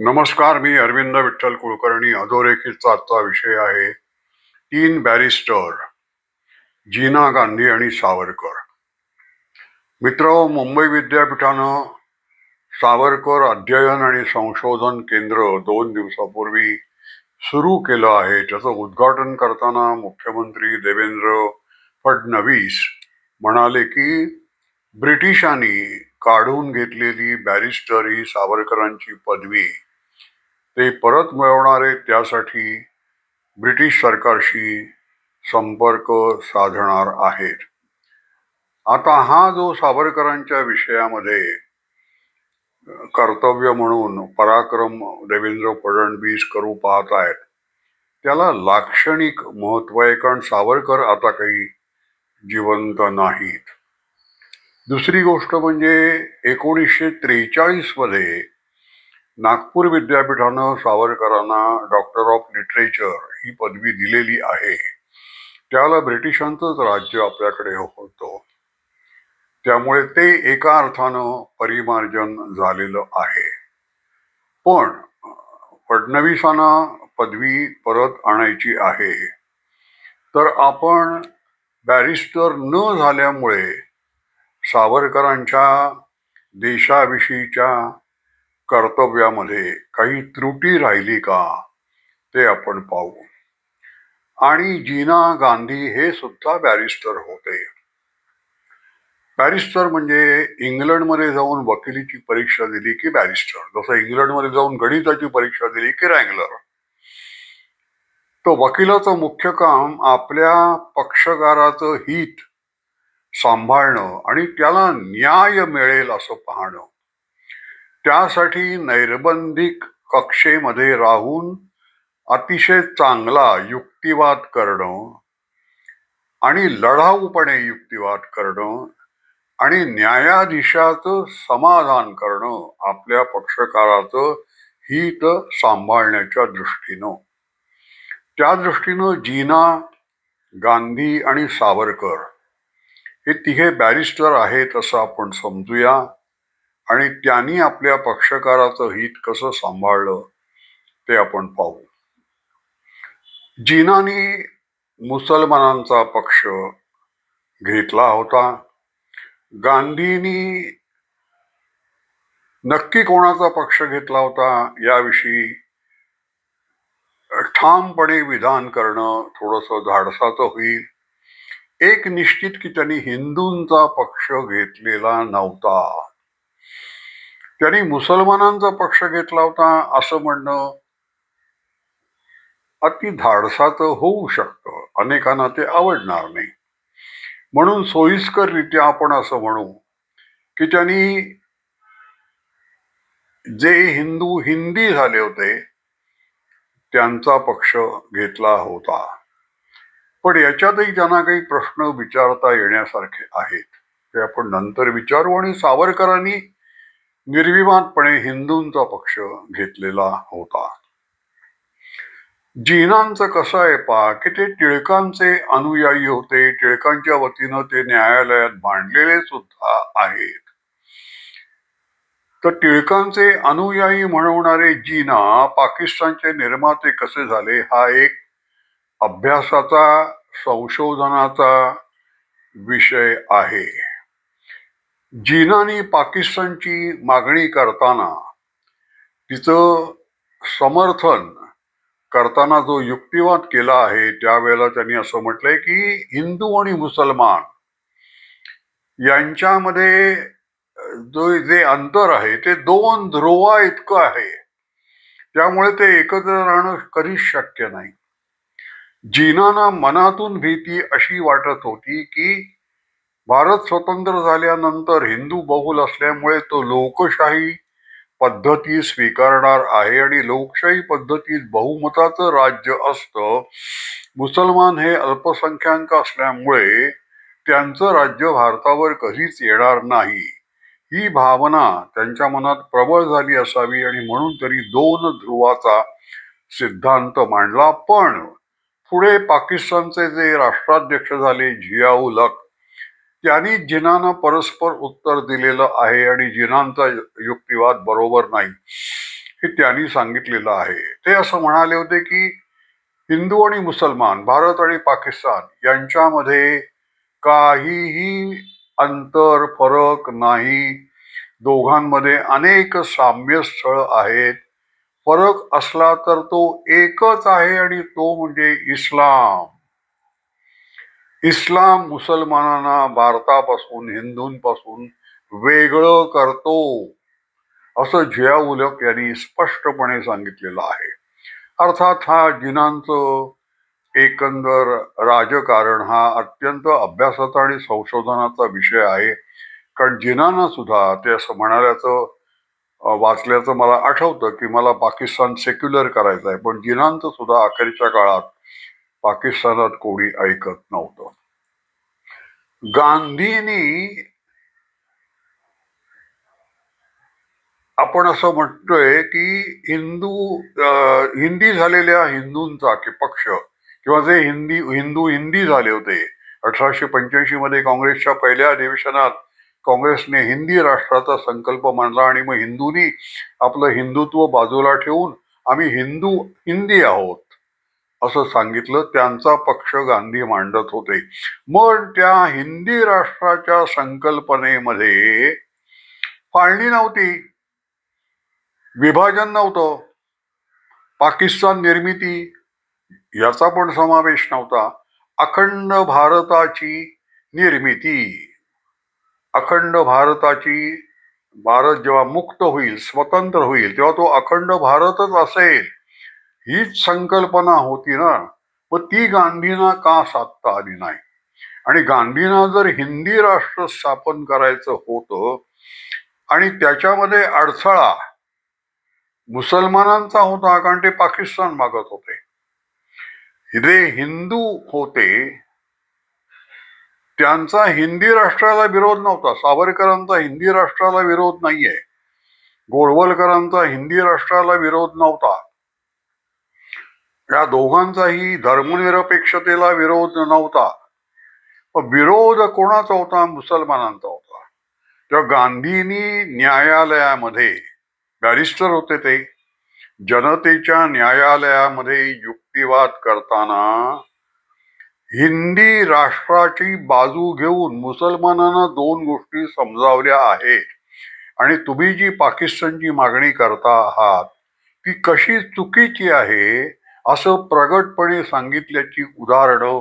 नमस्कार मी अरविंद विठ्ठल कुलकर्णी अधोरेखितचा आजचा विषय आहे तीन बॅरिस्टर जीना गांधी आणि सावरकर. मित्र मुंबई विद्यापीठानं सावरकर अध्ययन आणि संशोधन केंद्र दोन दिवसापूर्वी सुरू केलं आहे. त्याचं उद्घाटन करताना मुख्यमंत्री देवेंद्र फडणवीस म्हणाले की ब्रिटिशांनी काढून घेतलेली बॅरिस्टर ही सावरकरांची पदवी ते परत मिळवणारे त्यासाठी ब्रिटिश सरकारशी संपर्क साधणार आहेत. आता हा जो सावरकरांच्या विषयामध्ये कर्तव्य म्हणून पराक्रम देवेंद्र फडणवीस करू पाहत आहेत त्याला लाक्षणिक महत्त्व आहे कारण सावरकर आता काही जिवंत नाहीत. दुसरी गोष्ट म्हणजे एकोणीसशे त्रेचाळीसमध्ये नागपूर विद्यापीठानं सावरकरांना डॉक्टर ऑफ लिटरेचर ही पदवी दिलेली आहे. त्याला ब्रिटिशांचंच राज्य आपल्याकडे होतं. त्यामुळे ते एका अर्थानं परिमार्जन झालेलं आहे. पण फडणवीसांना पदवी परत आणायची आहे. तर आपण बॅरिस्टर न झाल्यामुळे सावरकरांच्या देशाविषयीच्या कर्तव्यामध्ये काही त्रुटी राहिली का ते आपण पाहू. आणि जीना गांधी हे सुद्धा बॅरिस्टर होते. बॅरिस्टर म्हणजे इंग्लंडमध्ये जाऊन वकिलीची परीक्षा दिली की बॅरिस्टर. जसं इंग्लंडमध्ये जाऊन गणिताची परीक्षा दिली की रँगलर. तो वकिलाचं मुख्य काम आपल्या पक्षकाराचं हित सांभाळणं आणि त्याला न्याय मिळेल असं पाहणं. त्यासाठी नैर्बंधिक कक्षेमध्ये राहून अतिशय चांगला युक्तिवाद करणं आणि लढाऊपणे युक्तिवाद करणं आणि न्यायाधीशाचं समाधान करणं आपल्या पक्षकाराचं हित सांभाळण्याच्या दृष्टीनं. त्या दृष्टीनं जीना गांधी आणि सावरकर हे तिघे बॅरिस्टर आहेत असं आपण समजूया. आणि त्यांनी आपल्या पक्षकाराचं हित कसं सांभाळलं ते आपण पाहू. जीनानी मुसलमानांचा पक्ष घेतला होता. गांधींनी नक्की कोणाचा पक्ष घेतला होता याविषयी ठामपणे विधान करणं थोडंसं धाडसाचं होईल. एक निश्चित की त्यांनी हिंदूंचा पक्ष घेतलेला नव्हता. त्यांनी मुसलमानांचा पक्ष घेतला होता असं म्हणणं अति धाडसाचं होऊ शकतं. अनेकांना ते आवडणार नाही. म्हणून सोयीस्कररित्या आपण असं म्हणू की त्यांनी जे हिंदू हिंदी झाले होते त्यांचा पक्ष घेतला होता. पण याच्यातही त्यांना काही प्रश्न विचारता येण्यासारखे आहेत. ते आपण नंतर विचारू आणि सावरकरांनी निर्विवादपणे हिंदूंचा पक्ष घेतलेला होता. जीनांचं कसं आहे पा की ते टिळकांचे अनुयायी होते टिळकांच्या वतीनं ते न्यायालयात मांडलेले सुद्धा आहेत. तर टिळकांचे अनुयायी म्हणवणारे जीना पाकिस्तानचे निर्माते कसे झाले हा एक अभ्यासाचा संशोधनाचा विषय आहे. जीनानी पाकिस्तानची मागणी करताना तिचं समर्थन करताना जो युक्तिवाद केला आहे त्यावेळेला त्यांनी असं म्हटलंय की हिंदू आणि मुसलमान यांच्यामध्ये जो जे अंतर आहे ते दोन ध्रुवा इतकं आहे. त्यामुळे ते एकत्र राहणं कधीच शक्य नाही. जीनाना मनातून भीती अशी वाटत होती की भारत स्वतंत्र झाल्यानंतर हिंदू बहुल असल्यामुळे तो लोकशाही पद्धती स्वीकारणार आहे आणि लोकशाही पद्धतीत बहुमताचं राज्य असतं. मुसलमान हे अल्पसंख्याक असल्यामुळे त्यांचं राज्य भारतावर कधीच येणार नाही. ही भावना त्यांच्या मनात प्रबळ झाली असावी आणि म्हणून तरी दोन ध्रुवाचा सिद्धांत मांडला. पण पुढे पाकिस्तानचे जे राष्ट्राध्यक्ष झाले झियाउल हक त्यांनी जिनानं परस्पर उत्तर दिलेलं आहे आणि जिनांचा युक्तिवाद बरोबर नाही हे त्यांनी सांगितलेलं आहे. ते असं म्हणाले होते की हिंदू आणि मुसलमान भारत आणि पाकिस्तान यांच्यामध्ये काहीही अंतर फरक नाही. दोघांमध्ये अनेक साम्य स्थळ आहेत. फरक असला तर तो एकच आहे आणि तो म्हणजे इस्लाम. इस्लाम मुसलमानांना भारतापासून हिंदूंपासून वेगळं करतो असं जिया उलक यांनी स्पष्टपणे सांगितलेलं आहे. अर्थात हा जिनांचं एकंदर राजकारण हा अत्यंत अभ्यासाचा आणि संशोधनाचा विषय आहे. कारण जिनांना सुद्धा ते असं म्हणाल्याचं वाचल्याचं मला आठवतं की मला पाकिस्तान सेक्युलर करायचं आहे. पण जिनांचं सुद्धा अखेरच्या काळात पाकिस्तानात कोणी ऐकत नव्हतं. गांधींनी आपण असं म्हणतोय की हिंदू हिंदी झालेल्या हिंदूंचा की पक्ष किंवा जे हिंदी हिंदू हिंदी झाले होते अठराशे पंच्याऐंशी मध्ये काँग्रेसच्या पहिल्या अधिवेशनात काँग्रेसने हिंदी राष्ट्राचा संकल्प मांडला आणि मग हिंदूंनी आपलं हिंदुत्व बाजूला ठेवून आम्ही हिंदू हिंदी आहोत. असं सांगितलं. त्यांचा पक्ष गांधी मांडत होते. मग त्या हिंदी राष्ट्राच्या संकल्पनेमध्ये फाळणी नव्हती. विभाजन नव्हतं. पाकिस्तान निर्मिती याचा पण समावेश नव्हता. अखंड भारताची निर्मिती. अखंड भारताची भारत जेव्हा मुक्त होईल स्वतंत्र होईल तेव्हा तो अखंड भारतच असेल. हीच संकल्पना होती ना. मग ती गांधींना का साधता आली नाही? आणि गांधींना जर हिंदी राष्ट्र स्थापन करायचं होतं आणि त्याच्यामध्ये अडथळा मुसलमानांचा होता कारण ते पाकिस्तान मागत होते. जे हिंदू होते त्यांचा हिंदी राष्ट्राला विरोध नव्हता. सावरकरांचा हिंदी राष्ट्राला विरोध नाहीये. गोळवलकरांचा हिंदी राष्ट्राला विरोध नव्हता. या दोघांचाही धर्मनिरपेक्षतेला विरोध नव्हता. पण विरोध कोणाचा होता? मुसलमानांचा होता. तेव्हा गांधींनी न्यायालयामध्ये बॅरिस्टर होते ते जनतेच्या न्यायालयामध्ये युक्तिवाद करताना हिंदी राष्ट्राची बाजू घेऊन मुसलमानांना दोन गोष्टी समजावल्या आहेत. आणि तुम्ही जी पाकिस्तानची मागणी करता आहात ती कशी चुकीची आहे? असं प्रगटपणे सांगितल्याची उदाहरणं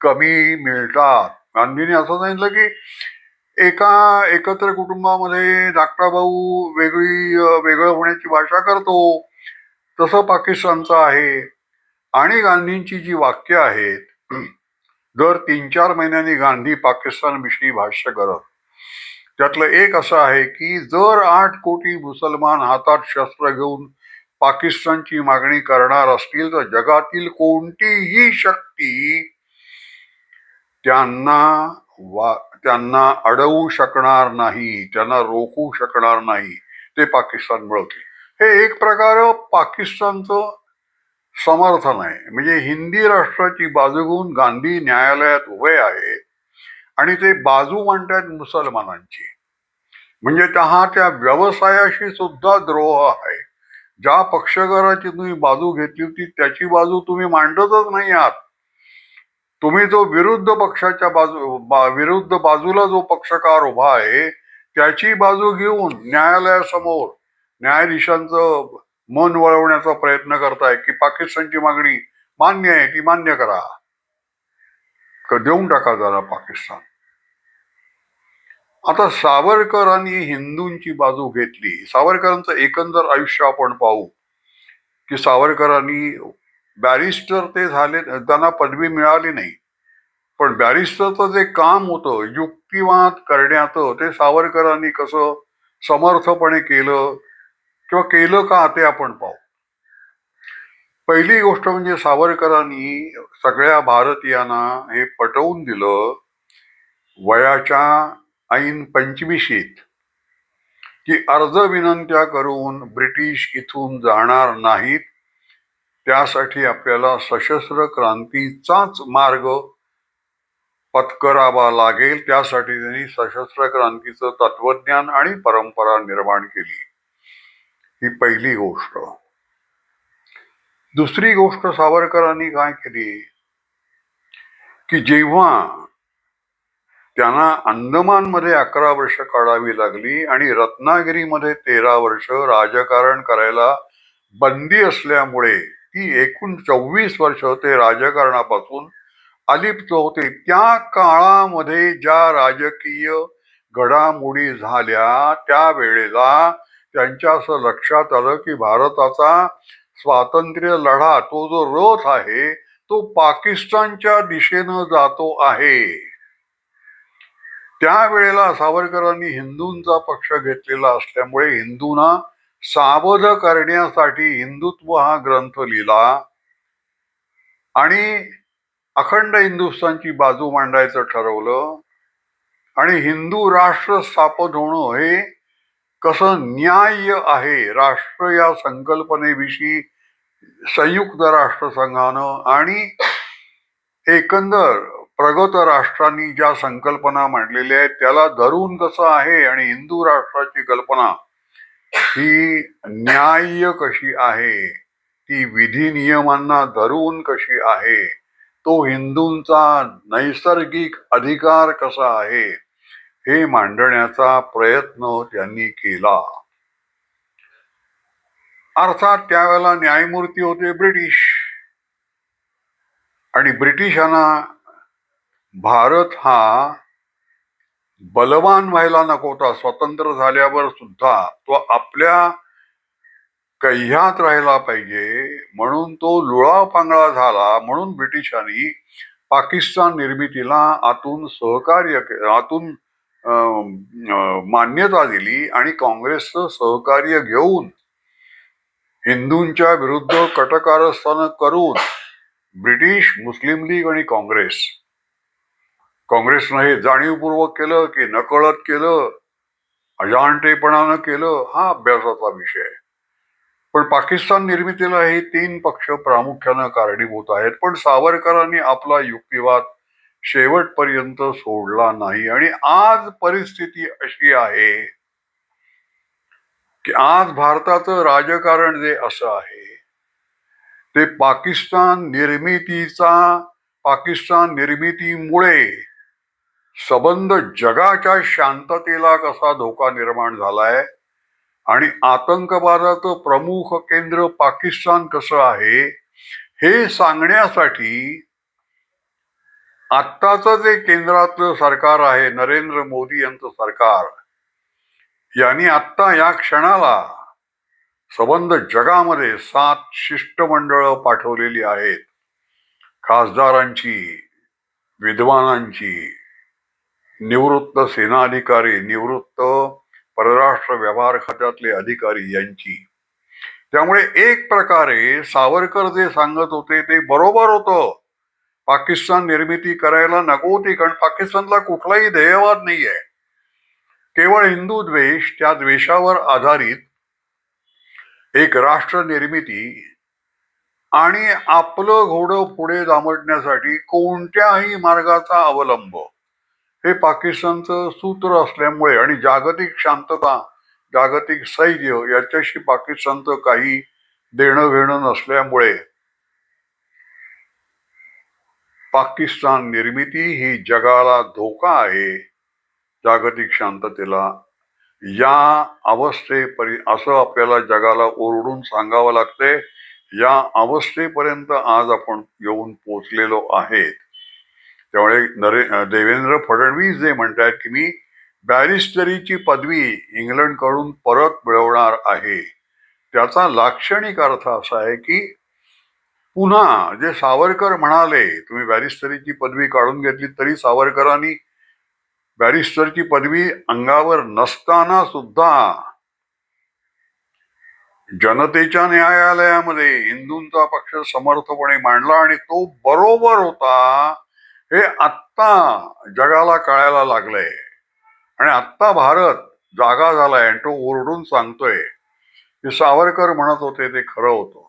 कमी मिळतात. गांधींनी असं सांगितलं की एका एकत्र कुटुंबामध्ये धाकटा भाऊ वेगळी वेगळं होण्याची भाषा करतो तसं पाकिस्तानचं आहे. आणि गांधींची जी वाक्य आहेत दर तीन चार महिन्यांनी गांधी पाकिस्तानविषयी भाष्य करत. त्यातलं एक असं आहे की जर आठ कोटी मुसलमान हातात शस्त्र घेऊन पाकिस्तानची मागणी करणार असतील तर जगातील कोणतीही शक्ती त्यांना वा त्यांना अडवू शकणार नाही त्यांना रोखू शकणार नाही ते पाकिस्तान मिळवतील. हे एक प्रकार पाकिस्तानचं समर्थन आहे. म्हणजे हिंदी राष्ट्राची बाजू घेऊन गांधी न्यायालयात उभे आहेत आणि ते बाजू मांडतात मुसलमानांची. म्हणजे त्या हा त्या व्यवसायाशी सुद्धा द्रोह आहे. ज्या पक्षकाराची तुम्ही बाजू घेतली होती त्याची बाजू तुम्ही मांडतच नाही आहात. तुम्ही जो विरुद्ध पक्षाच्या बाजू बा, विरुद्ध बाजूला जो पक्षकार उभा आहे त्याची बाजू घेऊन न्यायालयासमोर न्यायाधीशांचं मन वळवण्याचा प्रयत्न करताय की पाकिस्तानची मागणी मान्य आहे ती मान्य करा. देऊन टाका जरा पाकिस्तान. आता सावरकरांनी हिंदूंची बाजू घेतली. सावरकरांचं एकंदर आयुष्य आपण पाहू की सावरकरांनी बॅरिस्टर ते झाले त्यांना पदवी मिळाली नाही. पण बॅरिस्टरचं जे काम होतं युक्तिवाद करण्याचं ते सावरकरांनी कसं समर्थपणे केलं किंवा केलं का ते आपण पाहू. पहिली गोष्ट म्हणजे सावरकरांनी सगळ्या भारतीयांना हे पटवून दिलं वयाच्या ऐन पंचवीशीत की अर्ज विनंत्या करून ब्रिटिश इथून जाणार नाहीत त्यासाठी आपल्याला सशस्त्र क्रांतीचाच मार्ग पत्करावा लागेल. त्यासाठी त्यांनी सशस्त्र क्रांतीचं तत्वज्ञान आणि परंपरा निर्माण केली. ही पहिली गोष्ट. दुसरी गोष्ट सावरकरांनी काय केली? की जेव्हा त्यांना अंदमानमध्ये अकरा वर्ष काढावी लागली आणि रत्नागिरीमध्ये तेरा वर्ष राजकारण करायला बंदी असल्यामुळे ती एकूण चोवीस वर्ष ते राजकारणापासून अलिप्त होते. त्या काळामध्ये ज्या राजकीय घडामोडी झाल्या त्यावेळेला त्यांच्या असं लक्षात आलं की भारताचा स्वातंत्र्य लढा तो जो रथ आहे तो पाकिस्तानच्या दिशेनं जातो आहे. त्यावेळेला सावरकरांनी हिंदूंचा पक्ष घेतलेला असल्यामुळे हिंदूंना सावध करण्यासाठी हिंदुत्व हा ग्रंथ लिहिला. आणि अखंड हिंदुस्थानची बाजू मांडायचं ठरवलं. आणि हिंदू राष्ट्र स्थापन होणं हे कसं न्याय्य आहे राष्ट्र या संकल्पनेविषयी संयुक्त राष्ट्रसंघानं आणि एकंदर प्रगत राष्ट्रांनी ज्या संकल्पना मांडलेल्या आहेत त्याला धरून कसं आहे आणि हिंदू राष्ट्राची कल्पना ही न्याय्य कशी आहे? ती विधी नियमांना धरून कशी आहे? तो हिंदूंचा नैसर्गिक अधिकार कसा आहे? हे मांडण्याचा प्रयत्न त्यांनी केला. अर्थात त्यावेळेला न्यायमूर्ती होते ब्रिटिश. आणि ब्रिटिशांना भारत हा बलवान व्हायला नको होता. स्वतंत्र झाल्यावर सुद्धा तो आपल्या कह्यात राहिला पाहिजे. म्हणून तो लुळा पांगळा झाला. म्हणून ब्रिटिशांनी पाकिस्तान निर्मितीला आतून सहकार्य आतून अं, मान्यता दिली आणि काँग्रेसचं सहकार्य घेऊन हिंदूंच्या विरुद्ध कटकारस्थान करून ब्रिटिश मुस्लिम लीग आणि काँग्रेस काँग्रेसनं हे जाणीवपूर्वक केलं की नकळत केलं अजाणतेपणानं केलं हा अभ्यासाचा विषय आहे. पण पाकिस्तान निर्मितीला हे तीन पक्ष प्रामुख्यानं कारणीभूत आहेत. पण सावरकरांनी आपला युक्तिवाद शेवटपर्यंत सोडला नाही. आणि आज परिस्थिती अशी आहे की आज भारताचं राजकारण जे असं आहे ते पाकिस्तान निर्मितीचा पाकिस्तान निर्मितीमुळे सबंध जगाच्या शांततेला कसा धोका निर्माण झालाय आणि आतंकवादाचं प्रमुख केंद्र पाकिस्तान कसं आहे हे सांगण्यासाठी आत्ताचं जे केंद्रातलं सरकार आहे नरेंद्र मोदी यांचं सरकार यांनी आत्ता या क्षणाला सबंध जगामध्ये सात शिष्टमंडळ पाठवलेली आहेत. खासदारांची विद्वानांची निवृत्त सेना अधिकारी निवृत्त परराष्ट्र व्यवहार खात्यातले अधिकारी यांची. त्यामुळे एक प्रकारे सावरकर जे सांगत होते ते बरोबर होतं. पाकिस्तान निर्मिती करायला नको होती कारण पाकिस्तानला कुठलाही ध्येयवाद नाहीये. केवळ हिंदू द्वेष त्या द्वेषावर आधारित एक राष्ट्र निर्मिती आणि आपलं घोडं पुढे दामटण्यासाठी कोणत्याही मार्गाचा अवलंब हे पाकिस्तानचं सूत्र असल्यामुळे आणि जागतिक शांतता जागतिक स्थैर्य याच्याशी पाकिस्तानचं काही देणं घेणं नसल्यामुळे पाकिस्तान निर्मिती ही जगाला धोका आहे. जागतिक शांततेला या अवस्थेपरी असं आपल्याला जगाला ओरडून सांगावं लागतंय. या अवस्थेपर्यंत आज आपण येऊन पोचलेलो आहेत. त्यामुळे नरे देवेंद्र फडणवीस जे म्हणतात की मी बॅरिस्टरीची पदवी इंग्लंडकडून परत मिळवणार आहे. त्याचा लाक्षणिक अर्थ असा आहे की पुन्हा जे सावरकर म्हणाले तुम्ही बॅरिस्टरीची पदवी काढून घेतली तरी सावरकरांनी बॅरिस्टरची पदवी अंगावर नसताना सुद्धा जनतेच्या न्यायालयामध्ये हिंदूंचा पक्ष समर्थपणे मांडला आणि तो बरोबर होता. हे आत्ता जगाला कळायला लागलंय. आणि आत्ता भारत जागा झालाय आणि तो ओरडून सांगतोय की सावरकर म्हणत होते ते खरं होतं.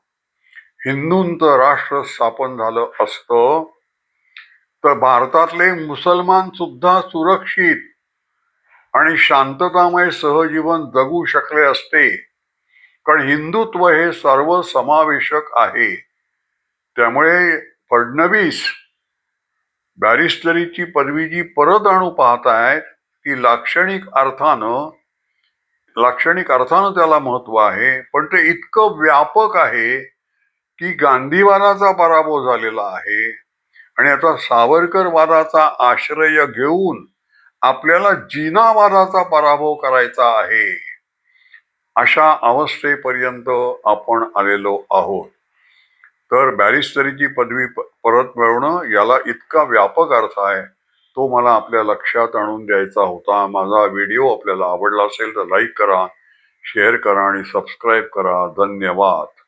हिंदूंचं राष्ट्र स्थापन झालं असतं तर भारतातले मुसलमान सुद्धा सुरक्षित आणि शांततामय सहजीवन जगू शकले असते. कारण हिंदुत्व हे सर्वसमावेशक आहे. त्यामुळे फडणवीस बॅरिस्टरीची पदवी जी परत आणू पाहतायत ती लाक्षणिक अर्थानं लाक्षणिक अर्थानं त्याला महत्त्व आहे. पण ते इतकं व्यापक आहे की गांधीवादाचा पराभव झालेला आहे. आणि आता सावरकरवादाचा आश्रय घेऊन आपल्याला जिनावादाचा पराभव करायचा आहे अशा अवस्थेपर्यंत आपण आलेलो आहोत. तर बॅरिस्टरीची पदवी परत मिळवणं याला इतका व्यापक अर्थ आहे. तो मला आपल्या लक्षात आणून द्यायचा होता. माझा व्हिडिओ आपल्याला आवडला असेल तर लाईक करा शेअर करा आणि सबस्क्राईब करा. धन्यवाद.